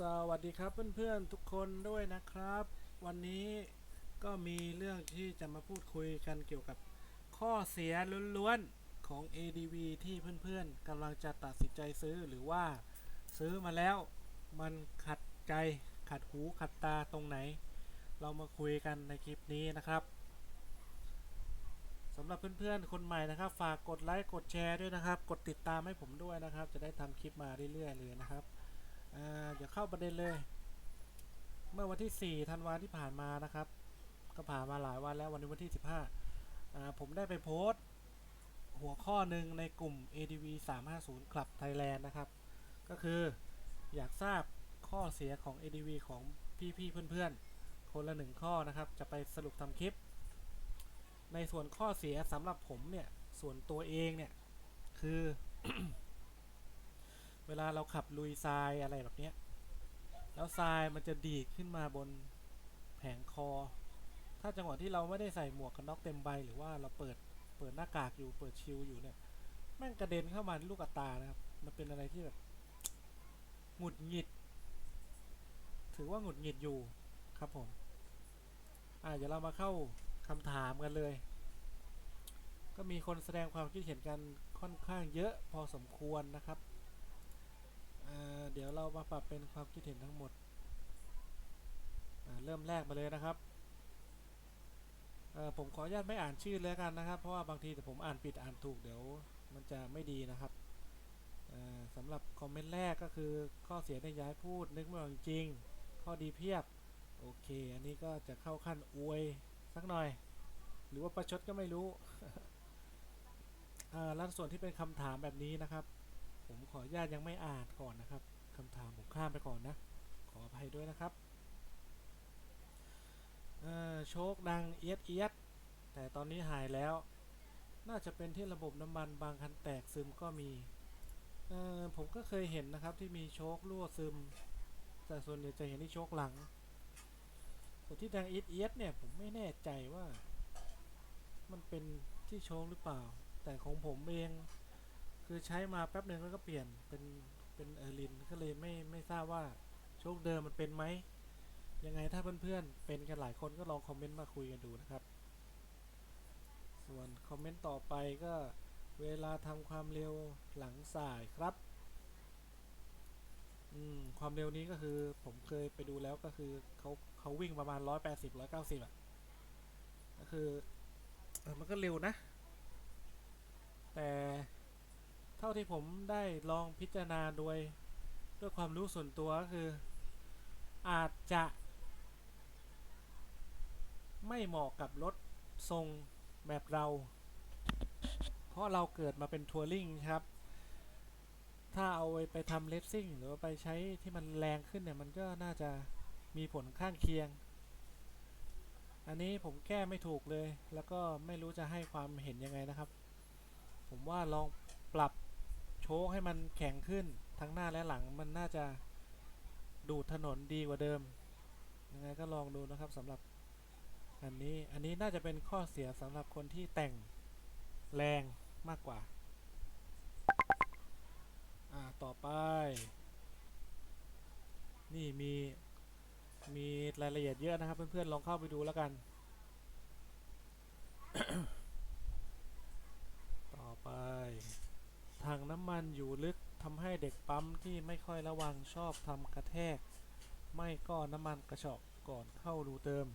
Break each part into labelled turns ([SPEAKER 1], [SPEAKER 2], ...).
[SPEAKER 1] สวัสดีครับเพื่อนๆทุกคนด้วยนะครับ วันนี้ก็มีเรื่องที่จะมาพูดคุยกันเกี่ยวกับข้อเสียล้วนๆของ ADV ที่เพื่อนๆกำลังจะตัดสินใจซื้อหรือว่าซื้อมาแล้วมันขัดใจขัดหูขัดตาตรงไหน เรามาคุยกันในคลิปนี้นะครับสำหรับเพื่อนๆ คนใหม่นะครับ ฝากกดไลค์กดแชร์ด้วยนะครับ กดติดตามให้ผมด้วยนะครับ จะได้ทำคลิปมาเรื่อยๆเลยนะครับ เดี๋ยวเข้าประเด็นเลย เมื่อวันที่ 4 ธันวาที่ผ่านมานะครับ ก็ผ่านมาหลายวันแล้ววันนี้วันที่ 15อ่าผมได้ไปโพสต์ หัวข้อหนึ่งในกลุ่ม ADV 350 Club Thailand นะครับ ก็คืออยากทราบข้อเสียของ ADV ของพี่ๆเพื่อนๆ คนละหนึ่งข้อนะครับ จะไปสรุปทำคลิป ในส่วนข้อเสียสำหรับผมเนี่ย ส่วนตัวเองเนี่ย คือ เวลาเราขับลุยทรายอะไรแบบเนี้ย แล้วทรายมันจะดีดขึ้นมาบนแผงคอ ถ้าจังหวะที่เราไม่ได้ใส่หมวกกันน็อกเต็มใบ หรือว่าเราเปิดเปิดหน้ากากอยู่เปิดชิลอยู่เนี่ยแม่งกระเด็นเข้ามาที่ลูกตานะครับ มันเป็นอะไรที่แบบหงุดหงิด ถือว่าหงุดหงิดอยู่ครับผม อ่าเดี๋ยวเรามาเข้าคำถามกันเลย ก็มีคนแสดงความคิดเห็นกันค่อนข้างเยอะพอสมควรนะครับ เดี๋ยวเรามาปรับเป็นความคิดเห็นทั้งหมด เริ่มแรกมาเลยนะครับผมขออนุญาตไม่อ่านชื่อเลยกันนะครับ เพราะว่าบางทีแต่ผมอ่านผิดอ่านถูกเดี๋ยวมันจะไม่ดีนะครับสำหรับคอมเมนต์แรกก็คือข้อเสียในย้ายพูดนึกไม่ออกจริง ข้อดีเพียบ โอเค อันนี้ก็จะเข้าขั้นอวยสักหน่อย หรือว่าประชดก็ไม่รู้แล้วส่วนที่เป็นคำถามแบบนี้นะครับ ผมขออนุญาตยังไม่อ่านก่อนนะครับคำถามผมข้ามไปก่อนนะ ขออภัยด้วยนะครับเอ่อโชคดังเอียดเอียดแต่ตอนนี้หายแล้ว น่าจะเป็นที่ระบบน้ำมันบางคันแตกซึมก็มีผมก็เคยเห็นนะครับที่มีโชครั่วซึม แต่ส่วนใหญ่จะเห็นที่โชคหลังส่วนที่ดังเอียดเอียดเนี่ยผมไม่แน่ใจว่า มันเป็นที่โชคหรือเปล่า แต่ของผมเอง คือใช้มาแป๊บหนึ่งแล้วก็เปลี่ยนเป็นเป็นเออรินก็เลยไม่ไม่ทราบว่าโชคเดิมมันเป็นไหมยังไงถ้าเพื่อนๆเป็นกันหลายคนก็ลองคอมเมนต์มาคุยกันดูนะครับ ส่วนคอมเมนต์ต่อไปก็เวลาทำความเร็วหลังสายครับอืมความเร็วนี้ก็คือผมเคยไปดูแล้วก็คือเขาเขาวิ่งประมาณ180 190อะก็คือเออมันก็เร็วนะ แต่ เท่าที่ผมได้ลองพิจารณาโดยด้วยความรู้ส่วนตัวก็คือ อาจจะ ไม่เหมาะกับรถทรงแบบเรา เพราะเราเกิดมาเป็นทัวริงครับ ถ้าเอาไปทำเลสซิ่งหรือไปใช้ที่มันแรงขึ้นเนี่ย มันก็น่าจะมีผลข้างเคียง อันนี้ผมแก้ไม่ถูกเลย แล้วก็ไม่รู้จะให้ความเห็นยังไงนะครับ ผมว่าลองปรับ โชคให้มันแข็งขึ้นทั้งหน้าและหลังมันน่าจะดูดถนนดีกว่าเดิม ยังไงก็ลองดูนะครับสำหรับอันนี้อันนี้น่าจะเป็นข้อเสียสำหรับคนที่แต่งแรงมากกว่า อ่าต่อไป นี่มีมีรายละเอียดเยอะนะครับ เพื่อนๆลองเข้าไปดูแล้วกัน ต่อไป ถังน้ำมันอยู่ลึกทำให้เด็กปั๊มที่ไม่ค่อยระวังชอบทำกระแทก ไม่ก็น้ำมันกระชอกก่อนเข้ารูเติม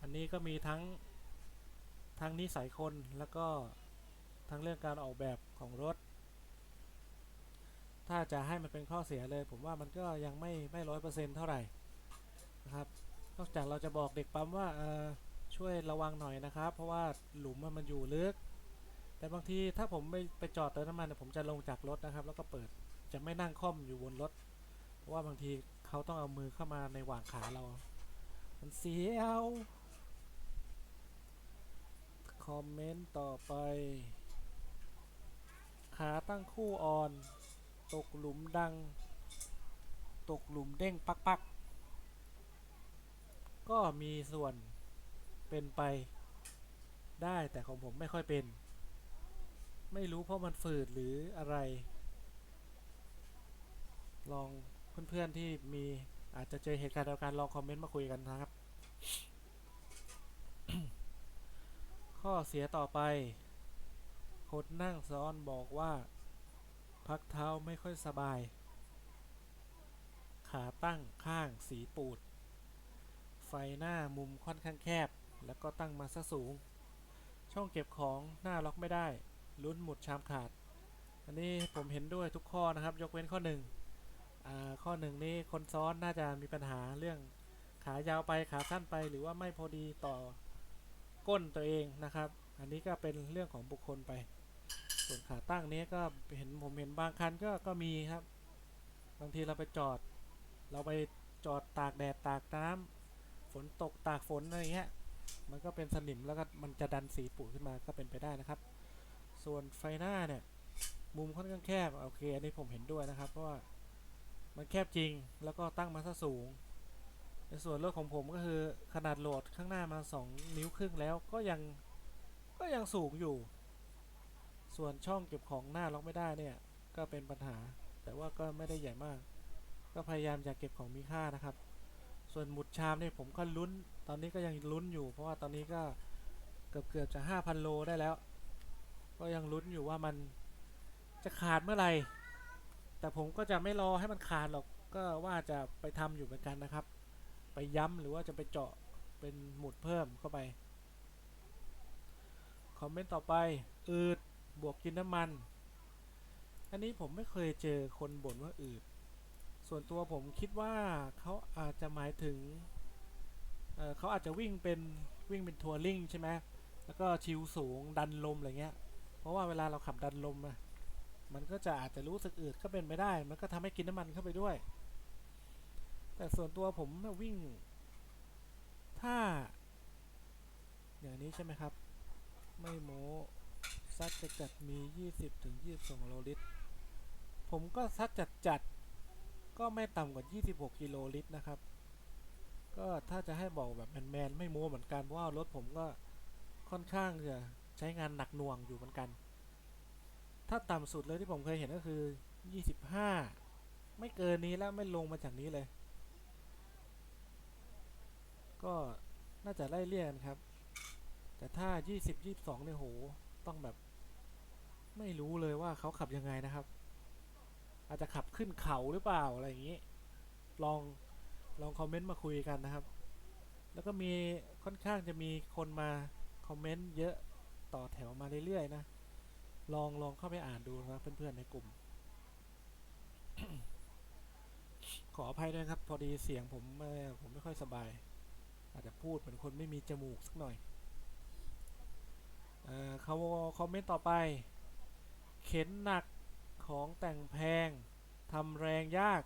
[SPEAKER 1] อันนี้ก็มีทั้งทั้งนิสัยคนแล้วก็ทั้งเรื่องการออกแบบของรถ ถ้าจะให้มันเป็นข้อเสียเลย ผมว่ามันก็ยังไม่ไม่ร้อยเปอร์เซ็นต์เท่าไหร่นะครับ นอกจากเราจะบอกเด็กปั๊มว่าเออช่วยระวังหน่อยนะครับ เพราะว่าหลุมมันอยู่ลึก แต่บางทีถ้าผมไปไปจอดเติมน้ำมันเนี่ยผมจะลงจากรถนะครับ แล้วก็เปิดจะไม่นั่งค่อมอยู่บนรถ เพราะว่าบางทีเขาต้องเอามือเข้ามาในหว่างขาเรา มันเสียวคอมเมนต์ต่อไป ขาตั้งคู่อ่อน ตกหลุมดัง ตกหลุมเด้งปักปักก็มีส่วนเป็นไปได้แต่ของผมไม่ค่อยเป็น ไม่รู้เพราะมันฝืดหรืออะไร ลองเพื่อนๆที่มีอาจจะเจอเหตุการณ์เดียวกันลองคอมเมนต์มาคุยกันนะครับ ข้อเสียต่อไปคนนั่งซ้อนบอกว่า พักเท้าไม่ค่อยสบาย ขาตั้งข้างสีปูด ไฟหน้ามุมค่อนข้างแคบ แล้วก็ตั้งมาซะสูง ช่องเก็บของหน้าล็อกไม่ได้ ลุ้นหมุดชามขาด อันนี้ผมเห็นด้วยทุกข้อนะครับ ยกเว้นข้อหนึ่งข้อหนึ่งนี้คนซ้อนน่าจะมีปัญหาเรื่องขายาวไปขาสั้นไปหรือว่าไม่พอดีต่อก้นตัวเองนะครับ อันนี้ก็เป็นเรื่องของบุคคลไป ส่วนขาตั้งนี้ก็เห็นผมเห็นบางคันก็ก็มีครับ บางทีเราไปจอด เราไปจอดตากแดดตากน้ำฝนตกตากฝนอะไรเงี้ยมันก็เป็นสนิมแล้วก็มันจะดันสีปูดขึ้นมาก็เป็นไปได้นะครับ ส่วนไฟหน้าเนี่ยมุมค่อนข้างแคบโอเคอันนี้ผมเห็นด้วยนะครับ เพราะว่ามันแคบจริงแล้วก็ตั้งมาซะสูง ในส่วนรถของผมก็คือขนาดโหลดข้างหน้ามา 2 นิ้วครึ่งแล้วก็ยังก็ยังสูงอยู่ ส่วนช่องเก็บของหน้าล็อกไม่ได้เนี่ยก็เป็นปัญหา แต่ว่าก็ไม่ได้ใหญ่มาก ก็พยายามจะเก็บของมีค่านะครับ ส่วนหมุดชามเนี่ยผมก็ลุ้น ตอนนี้ก็ยังลุ้นอยู่ เพราะว่าตอนนี้ก็เกือบเกือบจะ 5,000 โลได้แล้ว ก็ยังลุ้นอยู่ว่ามันจะขาดเมื่อไหร่ แต่ผมก็จะไม่รอให้มันขาดหรอก ก็ว่าจะไปทำอยู่เหมือนกันนะครับ ไปย้ำหรือว่าจะไปเจาะเป็นหมุดเพิ่มเข้าไป คอมเมนต์ต่อไป อืด บวกกินน้ำมัน อันนี้ผมไม่เคยเจอคนบ่นว่าอืด ส่วนตัวผมคิดว่าเขาอาจจะหมายถึงเเขาอาจจะวิ่งเป็นวิ่งเป็นทัวริงใช่ไหมแล้วก็ชิวสูงดันลมอะไรเงี้ย เพราะว่าเวลาเราขับดันลมอะมันก็จะอาจจะรู้สึกอืดก็เป็นไปได้ มันก็ทำให้กินน้ำมันเข้าไปด้วย แต่ส่วนตัวผมวิ่ง ถ้า อย่างนี้ใช่ไหมครับ ไม่โม้ซัดจัดจัดมี 20ถึง22โลลิตร ผมก็ซัดจัดจัดก็ไม่ต่ำกว่า 26 กิโลลิตรนะครับ ก็ถ้าจะให้บอกแบบแมนๆไม่โม้เหมือนกันเพราะว่ารถผมก็ค่อนข้างจะ ใช้งานหนักหน่วงอยู่เหมือนกัน ถ้าต่ำสุดเลยที่ผมเคยเห็นก็คือ 25 ไม่เกินนี้แล้วไม่ลงมาจากนี้เลย ก็น่าจะไล่เลี่ยกันครับ แต่ถ้า 20 22เนี่ยโหต้องแบบ ไม่รู้เลยว่าเขาขับยังไงนะครับ อาจจะขับขึ้นเขาหรือเปล่าอะไรอย่างนี้ ลองลองคอมเมนต์มาคุยกันนะครับ แล้วก็มีค่อนข้างจะมีคนมาคอมเมนต์เยอะ ต่อแถวมาเรื่อยๆนะ ลองลองเข้าไปอ่านดูนะเพื่อนๆในกลุ่ม ขออภัยด้วยครับ พอดีเสียงผมไม่ผมไม่ค่อยสบาย อาจจะพูดเหมือนคนไม่มีจมูกสักหน่อยเอ่อเขาคอมเมนต์ต่อไป เข็นหนักของแต่งแพงทำแรงยาก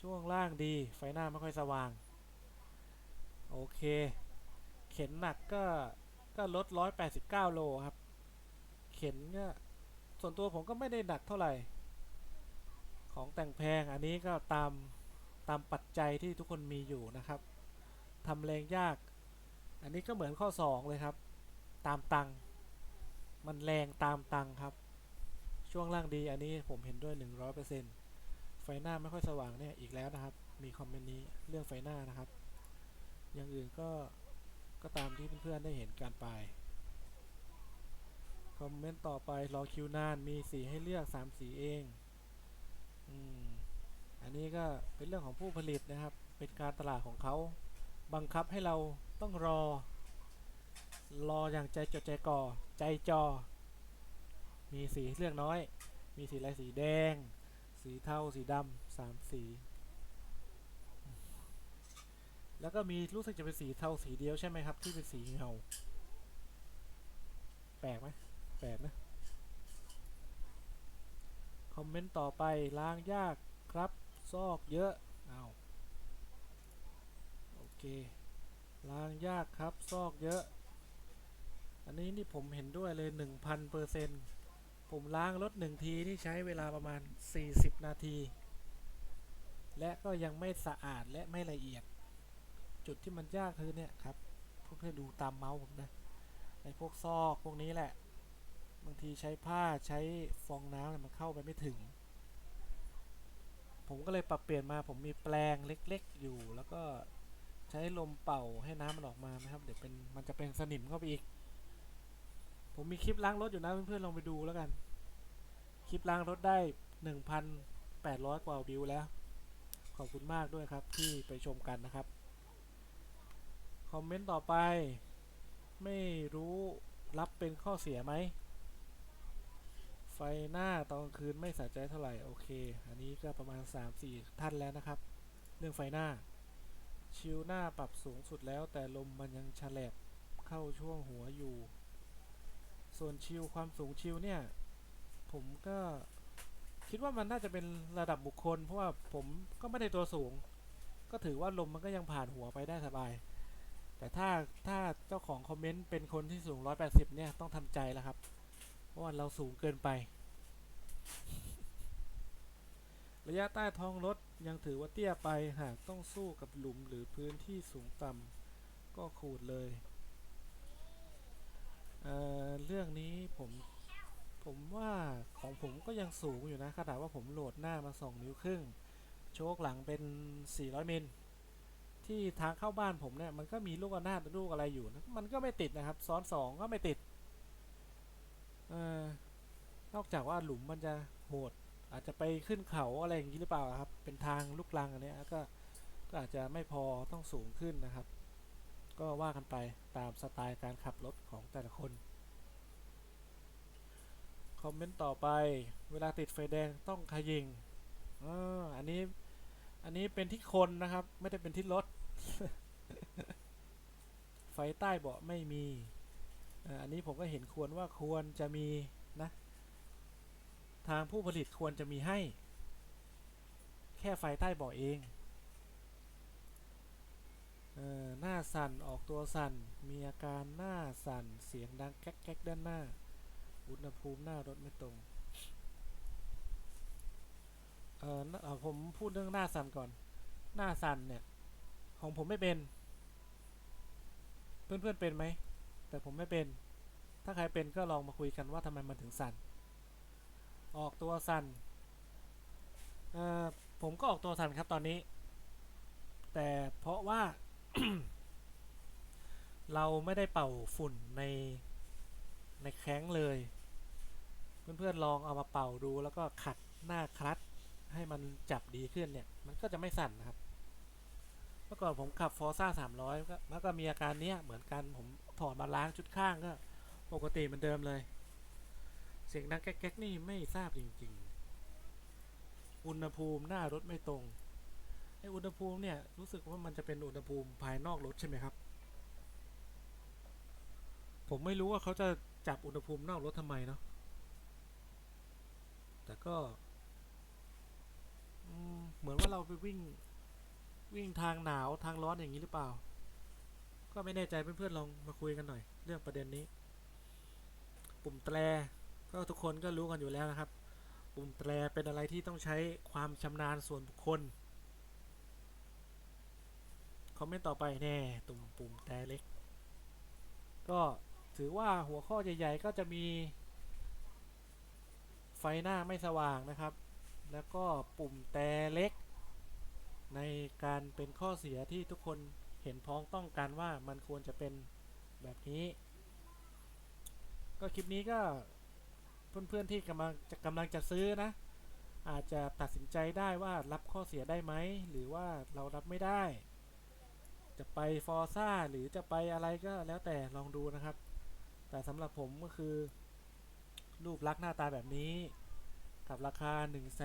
[SPEAKER 1] ช่วงล่างดี ไฟหน้าไม่ค่อยสว่าง โอเค เข็นหนักก็ ก็ลด189โลครับ เข็นก็ส่วนตัวผมก็ไม่ได้หนักเท่าไหร่ ของแต่งแพงอันนี้ก็ตามตามปัจจัยที่ทุกคนมีอยู่นะครับทำแรงยาก อันนี้ก็เหมือนข้อ 2 เลยครับ ตามตังมันแรงตามตังครับ ช่วงล่างดีอันนี้ผมเห็นด้วย 100%ไฟหน้าไม่ค่อยสว่างเนี่ยอีกแล้วนะครับ มีคอมเมนต์นี้เรื่องไฟหน้านะครับ อย่างอื่นก็ ก็ตามที่เพื่อนๆได้เห็นการไป คอมเมนต์ต่อไปรอคิวนานมีสีให้เลือก3สีเองอืมอันนี้ก็เป็นเรื่องของผู้ผลิตนะครับ เป็นการตลาดของเขาบังคับให้เราต้องรอ รออย่างใจจดใจก่อ ใจจอ มีสีให้เลือกน้อย มีสีอะไรสีแดง สีเทาสีดำสามสี แล้วก็มีรู้สึกจะเป็นสีเทาสีเดียวใช่ไหมครับ ที่เป็นสีเงา แปลกไหมแปลกนะ คอมเมนต์ต่อไปล้างยากครับ ซอกเยอะเอาโอเค ล้างยากครับ ซอกเยอะ อันนี้นี่ผมเห็นด้วยเลย 1,000เปอร์เซ็นต์ผมล้างรถหนึ่งทีนี่ใช้เวลาประมาณ 40 นาที และก็ยังไม่สะอาดและไม่ละเอียด จุดที่มันยากคือเนี่ยครับพวกเพื่อนดูตามเมาส์ผมนะไอ้พวกซอกพวกนี้แหละ บางทีใช้ผ้าใช้ฟองน้ำเนี่ยมันเข้าไปไม่ถึงผผมก็เลยปรับเปลี่ยนมาผมมีแปลงเล็ก ๆ อยู่ แล้วก็ใช้ลมเป่าให้น้ำมันออกมานะครับ เดี๋ยวเป็นมันจะเป็นสนิมเข้าไปอีก ผมมีคลิปล้างรถอยู่นะเพื่อนๆลองไปดูแล้วกัน คลิปล้างรถได้ 1,800 กว่าวิวแล้ว ขอบคุณมากด้วยครับที่ไปชมกันนะครับ คอมเมนต์ต่อไป ไม่รู้รับเป็นข้อเสียไหม ไฟหน้าตอนคืนไม่สะใจเท่าไหร่ โอเค อันนี้ก็ประมาณ 3-4 ท่านแล้วนะครับ เรื่องไฟหน้า ชิวหน้าปรับสูงสุดแล้ว แต่ลมมันยังฉลบเข้าช่วงหัวอยู่ ส่วนชิวความสูงชิวเนี่ย ผมก็คิดว่ามันน่าจะเป็นระดับบุคคล เพราะว่าผมก็ไม่ได้ตัวสูง ก็ถือว่าลมมันก็ยังผ่านหัวไปได้สบาย แต่ถ้าถ้าเจ้าของคอมเมนต์เป็นคนที่สูง 180 เนี่ย ต้องทำใจแล้วครับ เพราะว่าเราสูงเกินไป ระยะใต้ท้องรถยังถือว่าเตี้ยไปหากต้องสู้กับหลุมหรือพื้นที่สูงต่ำก็ขูดเลยเอ่อเรื่องนี้ผมผมว่าของผมก็ยังสูงอยู่นะขนาดว่าผมโหลดหน้ามา 2 นิ้วครึ่ง โชคหลังเป็น 400 มิล ที่ทางเข้าบ้านผมเนี่ยมันก็มีลูกระนาดลูกอะไรอยู่นะมันก็ไม่ติดนะครับ ซ้อนสองก็ไม่ติดเออนอกจากว่าหลุมมันจะโหด อาจจะไปขึ้นเขาอะไรอย่างนี้หรือเปล่าครับ เป็นทางลูกลังอันนี้ก็ก็อาจจะไม่พอต้องสูงขึ้นนะครับ ก็ว่ากันไปตามสไตล์การขับรถของแต่ละคน คอมเมนต์ต่อไป เวลาติดไฟแดงต้องขยิงออันนี้ อันนี้เป็นที่คนนะครับ ไม่ได้เป็นที่รถ ไฟใต้เบาะไม่มี อันนี้ผมก็เห็นควรว่าควรจะมีนะ ทางผู้ผลิตควรจะมีให้ แค่ไฟใต้เบาะเองเออหน้าสั่นออกตัวสั่น มีอาการหน้าสั่น เสียงดังแก๊กแก๊กด้านหน้า อุณหภูมิหน้ารถไม่ตรง เออผมพูดเรื่องหน้าสั่นก่อน หน้าสั่นเนี่ย ของผมไม่เป็น เพื่อนๆเป็นไหม แต่ผมไม่เป็น ถ้าใครเป็นก็ลองมาคุยกันว่าทำไมมันถึงสั่นออกตัวสั่นเออผมก็ออกตัวสั่นครับตอนนี้ แต่เพราะว่า เราไม่ได้เป่าฝุ่นในในแข้งเลย เพื่อนๆลองเอามาเป่าดูแล้วก็ขัดหน้าคลัตช์ ให้มันจับดีขึ้นเนี่ย มันก็จะไม่สั่นนะครับ เมื่อก่อนผมขับฟอร์ซ่า300ก็มันก็มีอาการเนี้ยเหมือนกันผมถอดมาล้างชุดข้างก็ ปกติเหมือนเดิมเลย เสียงดังแก๊กๆนี่ไม่ทราบจริง ๆ อุณหภูมิหน้ารถไม่ตรงไออุณหภูมิเนี่ยรู้สึกว่ามันจะเป็นอุณหภูมิภายนอกรถใช่ไหมครับ ผมไม่รู้ว่าเขาจะจับอุณหภูมินอกรถทำไมเนาะแต่ก็ เหมือนว่าเราไปวิ่งวิ่งทางหนาวทางร้อนอย่างนี้หรือเปล่า ก็ไม่แน่ใจเพื่อนๆลองมาคุยกันหน่อย เรื่องประเด็นนี้ ปุ่มแตรก็ทุกคนก็รู้กันอยู่แล้วนะครับ ปุ่มแตรเป็นอะไรที่ต้องใช้ความชำนาญส่วนบุคคลคอมเมนต์ต่อไปแน่ตุ่มปุ่มแตรเล็ก ก็ถือว่าหัวข้อใหญ่ ๆ ก็จะมี ไฟหน้าไม่สว่างนะครับ แล้วก็ปุ่มแต่เล็ก ในการเป็นข้อเสียที่ทุกคนเห็นพ้องต้องกันว่ามันควรจะเป็นแบบนี้ ก็คลิปนี้ก็เพื่อนๆที่กำลังจะกำลังจะซื้อนะ อาจจะตัดสินใจได้ว่ารับข้อเสียได้ไหม หรือว่าเรารับไม่ได้ จะไปฟอร์ซ่าหรือจะไปอะไรก็แล้วแต่ลองดูนะครับ แต่สำหรับผมก็คือ รูปลักษณ์หน้าตาแบบนี้ กับราคา 1 8 3 0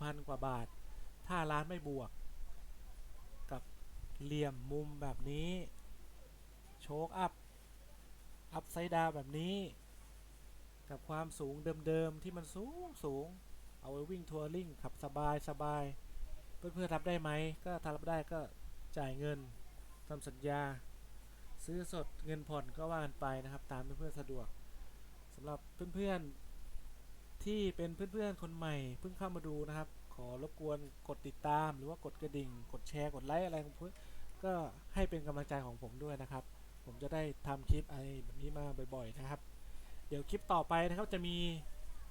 [SPEAKER 1] 0 0 กว่าบาท ถ้าร้านไม่บวก กับเหลี่ยมมุมแบบนี้ โชคอัพ อัพไซด์ดาวแบบนี้ กับความสูงเดิมๆ ที่มันสูงสูง เอาไว้วิ่งทัวริงขับสบายสบายเพื่อนๆรับได้ไหม ก็ถ้ารับได้ก็จ่ายเงินทำสัญญา ซื้อสดเงินผ่อนก็ว่ากันไปนะครับ ตามเพื่อนๆสะดวกสำหรับเพื่อนๆ ที่เป็นเพื่อนๆคนใหม่เพิ่งเข้ามาดูนะครับ ขอรบกวนกดติดตามหรือว่ากดกระดิ่ง กดแชร์กดไลค์อะไรของเพื่อก็ให้เป็นกำลังใจของผมด้วยนะครับ ผมจะได้ทำคลิปอะไรแบบนี้มาบ่อยๆนะครับ เดี๋ยวคลิปต่อไปนะครับจะมี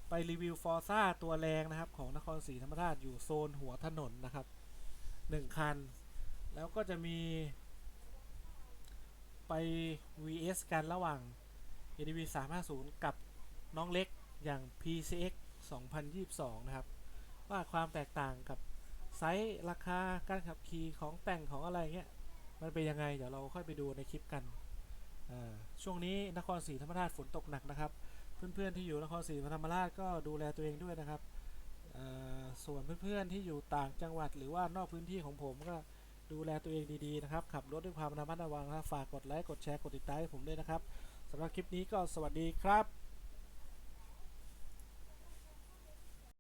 [SPEAKER 1] ไปรีวิวฟอร์ซ่าตัวแรงนะครับ ของนครศรีธรรมราชอยู่โซนหัวถนนนะครับหนึ่งคัน แล้วก็จะมีไป vs กันระหว่าง ADV 350 กับน้องเล็ก อย่าง PCX 2022 นะครับ ว่าความแตกต่างกับไซส์ราคาการขับขี่ของแต่งของอะไรเงี้ยมันเป็นยังไง เดี๋ยวเราค่อยไปดูในคลิปกัน ช่วงนี้นครศรีธรรมราชฝนตกหนักนะครับ เพื่อนๆที่อยู่นครศรีธรรมราชก็ดูแลตัวเองด้วยนะครับอ่าส่วนเพื่อนๆที่อยู่ต่างจังหวัดหรือว่านอกพื้นที่ของผมก็ดูแลตัวเองดีๆนะครับ ขับรถด้วยความระมัดระวังนะฝากกดไลค์กดแชร์กดติดตามให้ผมด้วยนะครับสำหรับคลิปนี้ก็สวัสดีครับ